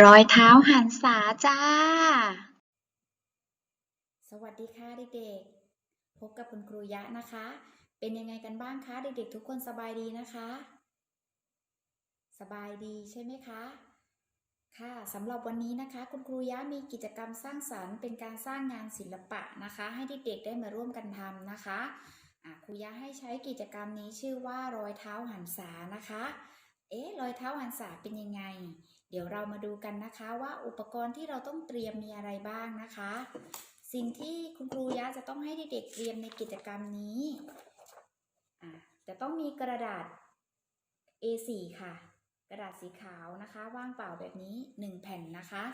รอยเท้าหันษาจ้า สวัสดีค่ะเด็กๆ พบกับคุณครูยะนะคะ เป็นยังไงกันบ้างคะเด็กๆ ทุกคนสบายดีนะคะ สบายดีใช่ไหมคะ ค่ะสำหรับวันนี้นะคะ คุณครูยะมีกิจกรรมสร้างสรรค์ เป็นการสร้างงานศิลปะนะคะ ให้เด็กๆ ได้มาร่วมกันทำนะคะะครูยะให้ใช้กิจกรรมนี้ชื่อว่ารอยเท้าหันษานะคะ เอ๊ะรอยเท้าหันษาเป็นยังไง เดี๋ยวเรามาดูกันนะคะว่าอุปกรณ์ที่เราต้องเตรียมมีอะไรบ้างนะคะ สิ่งที่คุณครูยะจะต้องให้เด็กๆเตรียมในกิจกรรมนี้จะต้องมีกระดาษ A4 ค่ะ กระดาษสีขาวนะคะ ว่างเปล่าแบบนี้ 1 แผ่นนะคะ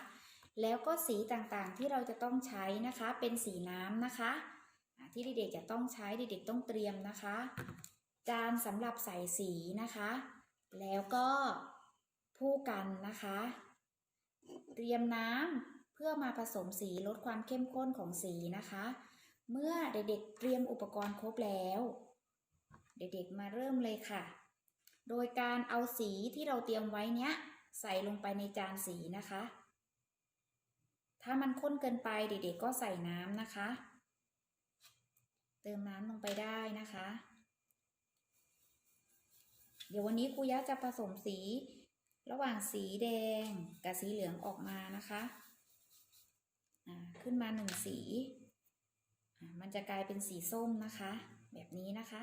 แล้วก็สีต่างๆที่เราจะต้องใช้นะคะ เป็นสีน้ำนะคะอะที่เด็กๆจะต้องใช้เด็กๆต้องเตรียมนะคะ จานสำหรับใส่สีนะคะ แล้วก็ ผู้กันนะคะ เตรียมน้ำเพื่อมาผสมสีลดความเข้มข้นของสีนะคะ เมื่อเด็กๆเตรียมอุปกรณ์ครบแล้ว เด็กๆมาเริ่มเลยค่ะ โดยการเอาสีที่เราเตรียมไว้เนี้ยใส่ลงไปในจานสีนะคะ ถ้ามันข้นเกินไปเด็กๆก็ใส่น้ำนะคะ เติมน้ำลงไปได้นะคะ เดี๋ยววันนี้ครูยะจะผสมสี ระหว่างสีแดงกับสีเหลืองออกมานะคะอ่าขึ้นมาหนึ่งสีอ่ามันจะกลายเป็นสีส้มนะคะ แบบนี้นะคะ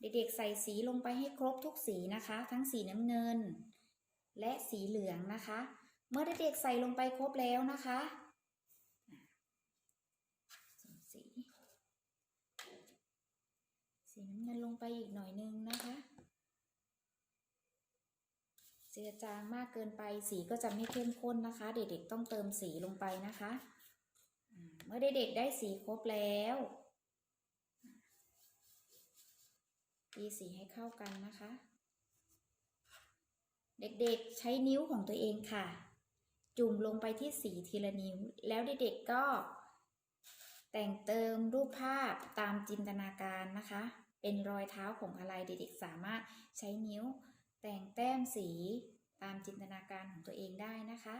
เด็กๆใส่สีลงไปให้ครบทุกสีนะคะ ทั้งสีน้ำเงิน และสีเหลืองนะคะ เมื่อเด็กๆใส่ลงไปครบแล้วนะคะส,สีสีน้ำเงินลงไปอีกหน่อยนึงนะคะ จือจางมากเกินไปสีก็จะไม่เข้มข้นนะคะ เด็กๆต้องเติมสีลงไปนะคะ เมื่อเด็กๆได้สีครบแล้วตีสีให้เข้ากันนะคะ เด็กๆใช้นิ้วของตัวเองค่ะ จุ่มลงไปที่สีทีละนิ้ว แล้วเด็กๆก็ แต่งเติมรูปภาพตามจินตนาการนะคะ เป็นรอยเท้าของอะไรเด็กๆสามารถใช้นิ้ว แต่งแต้มสีตามจินตนาการของตัวเองได้นะคะ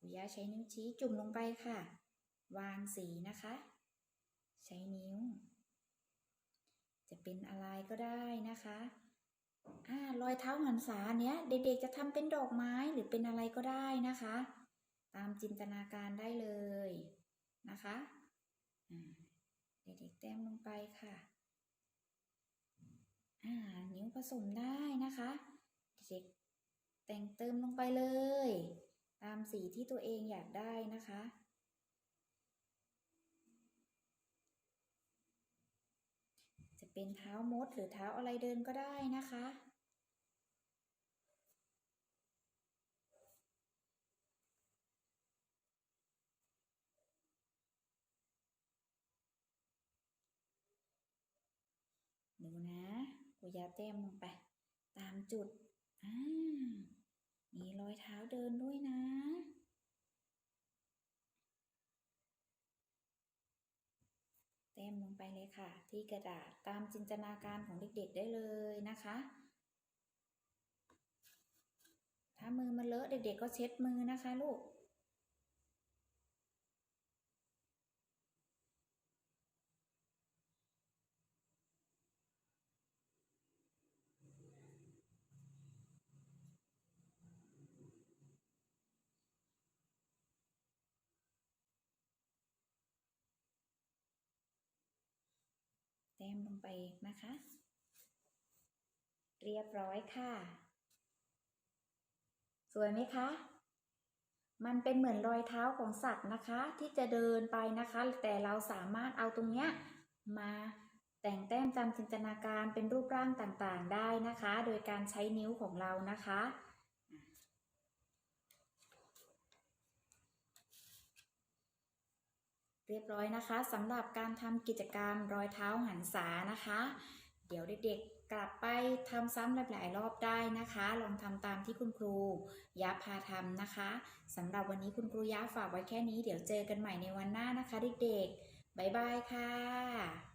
อุย่าใช้นิ้วชี้จุ่มลงไปค่ะ วางสีนะคะ ใช้นิ้ว จะเป็นอะไรก็ได้นะคะอ่ารอยเท้าหันษาเนี้ยเด็กๆจะทำเป็นดอกไม้หรือเป็นอะไรก็ได้นะคะ ตามจินตนาการได้เลยนะคะเด็กๆแต้มลงไปค่ะอ่า ผสมได้นะคะเด็กแต่งเติมลงไปเลย ตามสีที่ตัวเองอยากได้นะคะจะเป็นเท้ามดหรือเท้าอะไรเดินก็ได้นะคะ ดูนะกู ยาแต้มลงไป ตามจุด อ่า มีรอยเท้าเดินด้วยนะ แต้มลงไปเลยค่ะ ที่กระดาษตามจินตนาการของเด็กๆได้เลยนะคะ ถ้ามือมันเลอะเด็กๆก็เช็ดมือนะคะลูก ต้มลงไปนะคะ เรียบร้อยค่ะ สวยไหมคะ มันเป็นเหมือนรอยเท้าของสัตว์นะคะ ที่จะเดินไปนะคะ แต่เราสามารถเอาตรงเนี้ยมาแต่งแต้มตามจินตนาการเป็นรูปร่างต่างๆได้นะคะ โดยการใช้นิ้วของเรานะคะ เรียบร้อยนะคะสำหรับการทำกิจกรรมรอยเท้าหันษานะคะ เดี๋ยวเด็กๆกลับไปทำซ้ำหลายๆรอบได้นะคะ ลองทำตามที่คุณครูยะพาทำนะคะสำหรับวันนี้คุณครูยะฝากไว้แค่นี้ เดี๋ยวเจอกันใหม่ในวันหน้านะคะเด็กๆบ๊ายบายค่ะ